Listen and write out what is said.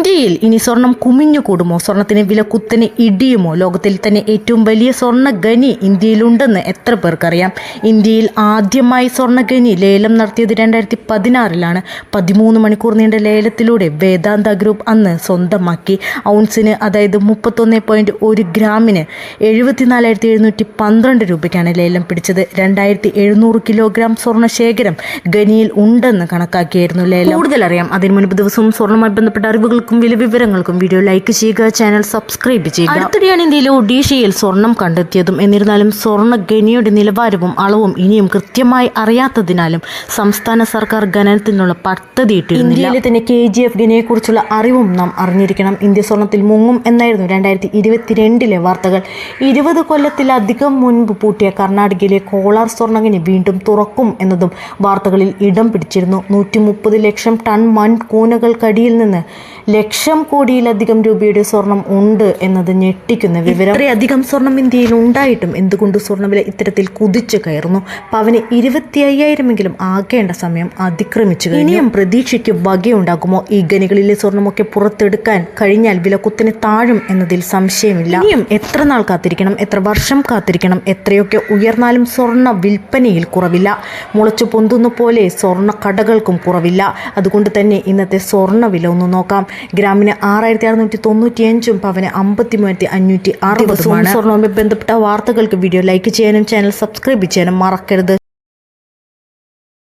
ഇന്ത്യയിൽ ഇനി സ്വർണം കുമിഞ്ഞു കൂടുമോ? സ്വർണത്തിന് വില കുത്തനെ ഇടിയുമോ? ലോകത്തിൽ തന്നെ ഏറ്റവും വലിയ സ്വർണ ഖനി ഇന്ത്യയിലുണ്ടെന്ന് എത്ര പേർക്കറിയാം? ഇന്ത്യയിൽ ആദ്യമായി സ്വർണ ഖനി ലേലം നടത്തിയത് രണ്ടായിരത്തി പതിനാറിലാണ് പതിമൂന്ന് മണിക്കൂർ നീണ്ട ലേലത്തിലൂടെ വേദാന്ത ഗ്രൂപ്പ് അന്ന് സ്വന്തമാക്കി. ഔൺസിന് അതായത് മുപ്പത്തൊന്ന് പോയിന്റ് ഒരു ഗ്രാമിന് എഴുപത്തിനാലായിരത്തി എഴുന്നൂറ്റി പന്ത്രണ്ട് രൂപയ്ക്കാണ് ലേലം പിടിച്ചത്. രണ്ടായിരത്തി എഴുന്നൂറ് കിലോഗ്രാം സ്വർണ ശേഖരം ഖനിയിൽ ഉണ്ടെന്ന് കണക്കാക്കിയായിരുന്നു ലേലം. കൂടുതലറിയാം. അതിനു മുൻപ് ദിവസവും സ്വർണമായി ബന്ധപ്പെട്ട അറിവുകൾക്കും വില വിവരങ്ങൾക്കും വീഡിയോ ലൈക്ക് ചെയ്യുക ചാനൽ സബ്സ്ക്രൈബ് ചെയ്യുക. അടുത്തിടെയാണ് ഇന്ത്യയിലെ ഒഡീഷയിൽ സ്വർണം കണ്ടെത്തിയതും. എന്നിരുന്നാലും സ്വർണ ഖനിയുടെ നിലവാരവും അളവും ഇനിയും കൃത്യമായി അറിയാത്തതിനാലും സംസ്ഥാന സർക്കാർ ഖനനത്തിനുള്ള പദ്ധതി ഇട്ടിരുന്നില്ല. ഇന്ത്യയിലെ തന്നെ കെ ജി എഫ് ഖനിയെ കുറിച്ചുള്ള അറിവും നാം അറിഞ്ഞിരിക്കണം. ഇന്ത്യ സ്വർണത്തിൽ മുങ്ങും എന്നായിരുന്നു രണ്ടായിരത്തി ഇരുപത്തിരണ്ടിലെ വാർത്തകൾ. ഇരുപത് കൊല്ലത്തിലധികം മുൻപ് പൂട്ടിയ കർണാടകയിലെ കോളാർ സ്വർണഖനി വീണ്ടും തുറക്കും എന്നതും വാർത്തകളിൽ ഇടം പിടിച്ചിരുന്നു. നൂറ്റി മുപ്പത് ലക്ഷം ടൺ മൺ മൺകൂനകൾക്കടിയിൽ നിന്ന് ലക്ഷം കോടിയിലധികം രൂപയുടെ സ്വർണം ഉണ്ട് എന്നത് ഞെട്ടിക്കുന്ന വിവരം. ഇത്രയധികം സ്വർണം ഇന്ത്യയിൽ ഉണ്ടായിട്ടും എന്തുകൊണ്ട് സ്വർണവില ഇത്തരത്തിൽ കുതിച്ചു കയറുന്നു? പവന് ഇരുപത്തി അയ്യായിരമെങ്കിലും ആകേണ്ട സമയം അതിക്രമിച്ചു ഇനിയും പ്രതീക്ഷയ്ക്ക് വകയുണ്ടാകുമോ? ഈ ഖനികളിലെ സ്വർണമൊക്കെ പുറത്തെടുക്കാൻ കഴിഞ്ഞാൽ വില കുത്തിന് താഴും എന്നതിൽ സംശയമില്ല. ഇനിയും എത്ര നാൾ കാത്തിരിക്കണം? എത്ര വർഷം കാത്തിരിക്കണം? എത്രയൊക്കെ ഉയർന്നാലും സ്വർണ വിൽപ്പനയിൽ കുറവില്ല. മുളച്ചു പൊന്തുന്ന പോലെ സ്വർണ കടകൾക്കും കുറവില്ല. അതുകൊണ്ട് തന്നെ ഇന്നത്തെ സ്വർണ വില ഒന്ന് നോക്കാം. ഗ്രാമിന് ആറായിരത്തി അറുന്നൂറ്റി തൊണ്ണൂറ്റി അഞ്ചും പവന് അമ്പത്തി മൂവായിരത്തി അഞ്ഞൂറ്റി അറുപതുമാണ് സ്വർണവുമായി ബന്ധപ്പെട്ട വാർത്തകൾക്ക് വീഡിയോ ലൈക്ക് ചെയ്യാനും ചാനൽ സബ്സ്ക്രൈബ് ചെയ്യാനും മറക്കരുത്.